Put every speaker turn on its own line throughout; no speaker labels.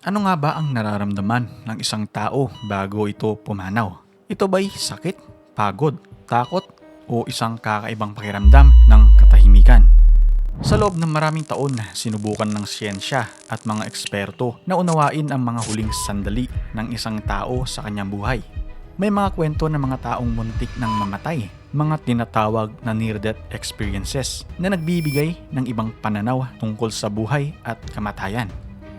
Ano nga ba ang nararamdaman ng isang tao bago ito pumanaw? Ito ba'y sakit, pagod, takot, o isang kakaibang pakiramdam ng katahimikan? Sa loob ng maraming taon, sinubukan ng siyensya at mga eksperto na unawain ang mga huling sandali ng isang tao sa kanyang buhay. May mga kwento ng mga taong muntik ng mamatay, mga tinatawag na near-death experiences na nagbibigay ng ibang pananaw tungkol sa buhay at kamatayan.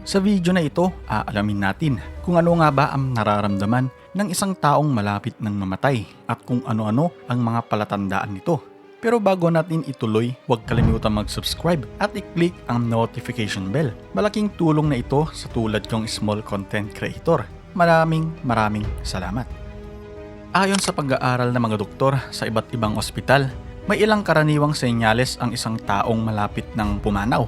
Sa video na ito, aalamin natin kung ano nga ba ang nararamdaman ng isang taong malapit ng mamatay at kung ano-ano ang mga palatandaan nito. Pero bago natin ituloy, huwag kalimutan mag-subscribe at i-click ang notification bell. Malaking tulong na ito sa tulad kong small content creator. Maraming maraming salamat. Ayon sa pag-aaral ng mga doktor sa iba't ibang ospital, may ilang karaniwang senyales ang isang taong malapit ng pumanaw.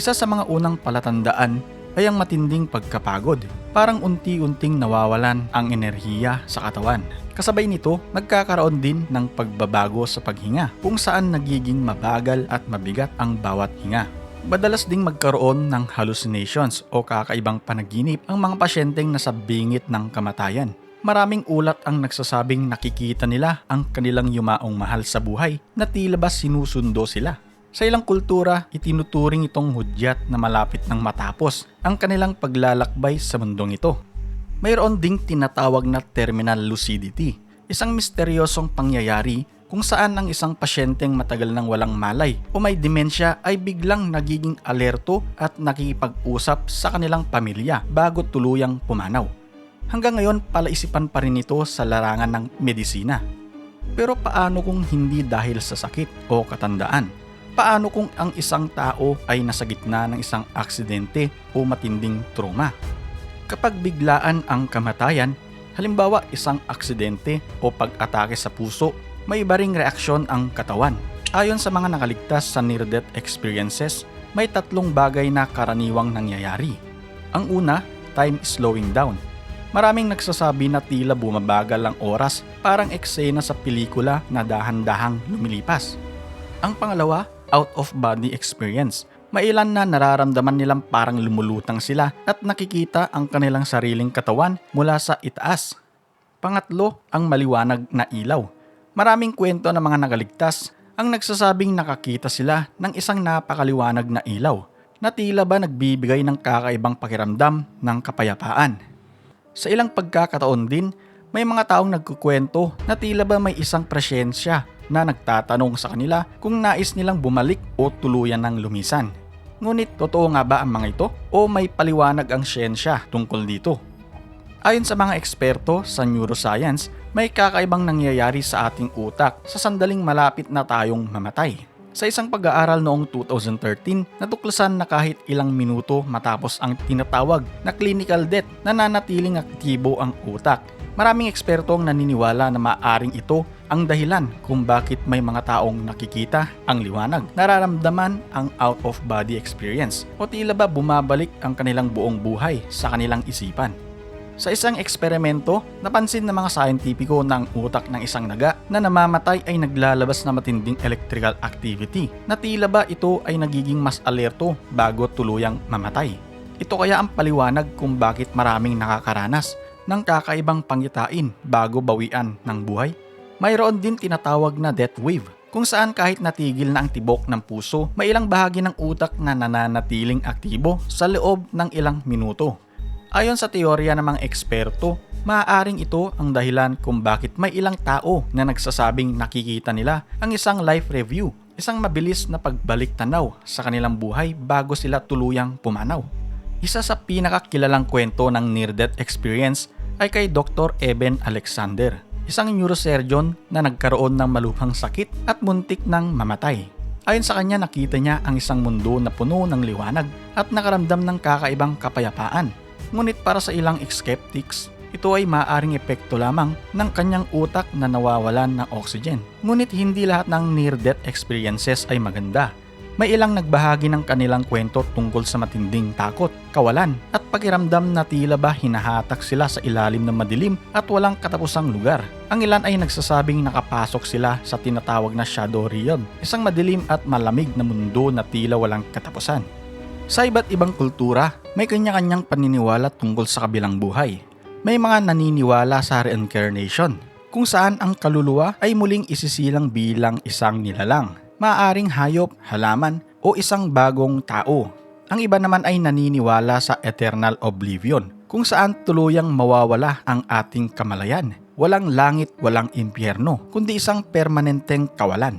Isa sa mga unang palatandaan ay ang matinding pagkapagod. Parang unti-unting nawawalan ang enerhiya sa katawan. Kasabay nito, nagkakaroon din ng pagbabago sa paghinga kung saan nagiging mabagal at mabigat ang bawat hinga. Madalas ding magkaroon ng hallucinations o kakaibang panaginip ang mga pasyenteng nasa bingit ng kamatayan. Maraming ulat ang nagsasabing nakikita nila ang kanilang yumaong mahal sa buhay na tila ba sinusundo sila. Sa ilang kultura, itinuturing itong hudyat na malapit ng matapos ang kanilang paglalakbay sa mundong ito. Mayroon ding tinatawag na terminal lucidity, isang misteryosong pangyayari kung saan ang isang pasyenteng matagal nang walang malay o may demensya ay biglang nagiging alerto at nakikipag-usap sa kanilang pamilya bago tuluyang pumanaw. Hanggang ngayon, palaisipan pa rin ito sa larangan ng medisina. Pero paano kung hindi dahil sa sakit o katandaan? Paano kung ang isang tao ay nasa gitna ng isang aksidente o matinding trauma? Kapag biglaan ang kamatayan, halimbawa isang aksidente o pag-atake sa puso, may iba ring reaksyon ang katawan. Ayon sa mga nakaligtas sa near-death experiences, may tatlong bagay na karaniwang nangyayari. Ang una, time slowing down. Maraming nagsasabi na tila bumabagal ang oras parang eksena sa pelikula na dahan-dahang lumilipas. Ang pangalawa, out of body experience. Mailan na nararamdaman nilang parang lumulutang sila at nakikita ang kanilang sariling katawan mula sa itaas. Pangatlo, ang maliwanag na ilaw. Maraming kwento ng mga nagaligtas ang nagsasabing nakakita sila ng isang napakaliwanag na ilaw na tila ba nagbibigay ng kakaibang pakiramdam ng kapayapaan. Sa ilang pagkakataon din, may mga taong nagkukwento na tila ba may isang presyensya na nagtatanong sa kanila kung nais nilang bumalik o tuluyan ng lumisan. Ngunit totoo nga ba ang mga ito o may paliwanag ang siyensya tungkol dito? Ayon sa mga eksperto sa neuroscience, may kakaibang nangyayari sa ating utak sa sandaling malapit na tayong mamatay. Sa isang pag-aaral noong 2013, natuklasan na kahit ilang minuto matapos ang tinatawag na clinical death, nananatiling aktibo ang utak. Maraming eksperto ang naniniwala na maaring ito ang dahilan kung bakit may mga taong nakikita ang liwanag, nararamdaman ang out-of-body experience o tila ba bumabalik ang kanilang buong buhay sa kanilang isipan. Sa isang eksperimento, napansin ng mga scientifico na ang utak ng isang naga na namamatay ay naglalabas na matinding electrical activity na tila ba ito ay nagiging mas alerto bago tuluyang mamatay. Ito kaya ang paliwanag kung bakit maraming nakakaranas ng kakaibang pangitain bago bawian ng buhay. Mayroon din tinatawag na death wave kung saan kahit natigil na ang tibok ng puso, may ilang bahagi ng utak na nananatiling aktibo sa loob ng ilang minuto. Ayon sa teorya ng mga eksperto, maaaring ito ang dahilan kung bakit may ilang tao na nagsasabing nakikita nila ang isang life review, isang mabilis na pagbalik tanaw sa kanilang buhay bago sila tuluyang pumanaw. Isa sa pinakakilalang kwento ng near-death experience ay kay Dr. Eben Alexander, isang neurosurgeon na nagkaroon ng malubhang sakit at muntik ng mamatay. Ayon sa kanya nakita niya ang isang mundo na puno ng liwanag at nakaramdam ng kakaibang kapayapaan Ngunit para sa ilang skeptics, ito ay maaring epekto lamang ng kanyang utak na nawawalan ng oxygen. Ngunit hindi lahat ng near-death experiences ay maganda. May ilang nagbahagi ng kanilang kwento tungkol sa matinding takot, kawalan, at pakiramdam na tila ba hinahatak sila sa ilalim ng madilim at walang katapusang lugar. Ang ilan ay nagsasabing nakapasok sila sa tinatawag na shadow realm, isang madilim at malamig na mundo na tila walang katapusan. Sa iba't ibang kultura, may kanya-kanyang paniniwala tungkol sa kabilang buhay. May mga naniniwala sa reincarnation, kung saan ang kaluluwa ay muling isisilang bilang isang nilalang, maaring hayop, halaman, o isang bagong tao. Ang iba naman ay naniniwala sa eternal oblivion, kung saan tuluyang mawawala ang ating kamalayan. Walang langit, walang impyerno, kundi isang permanenteng kawalan.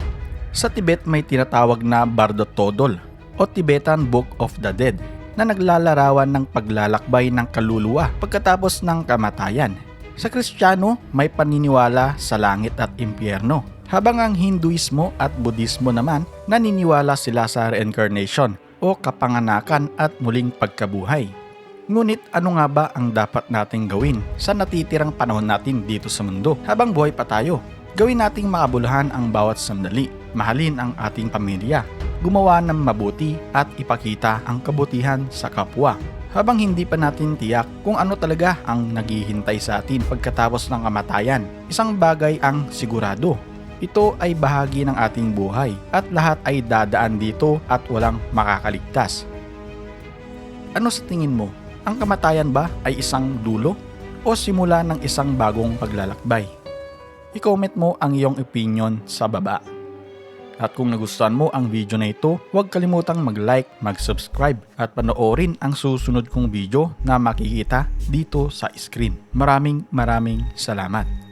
Sa Tibet may tinatawag na Bardo Todol o Tibetan Book of the Dead na naglalarawan ng paglalakbay ng kaluluwa pagkatapos ng kamatayan. Sa Kristiyano, may paniniwala sa langit at impyerno. Habang ang Hinduismo at Budismo naman, naniniwala sila sa reincarnation o kapanganakan at muling pagkabuhay. Ngunit ano nga ba ang dapat nating gawin sa natitirang panahon natin dito sa mundo habang buhay pa tayo? Gawin nating makabuluhan ang bawat sandali, mahalin ang ating pamilya, gumawa ng mabuti at ipakita ang kabutihan sa kapwa. Habang hindi pa natin tiyak kung ano talaga ang naghihintay sa atin pagkatapos ng kamatayan, isang bagay ang sigurado. Ito ay bahagi ng ating buhay at lahat ay dadaan dito at walang makakaligtas. Ano sa tingin mo? Ang kamatayan ba ay isang dulo o simula ng isang bagong paglalakbay? I-comment mo ang iyong opinion sa baba. At kung nagustuhan mo ang video na ito, huwag kalimutang mag-like, mag-subscribe at panoorin ang susunod kong video na makikita dito sa screen. Maraming maraming salamat.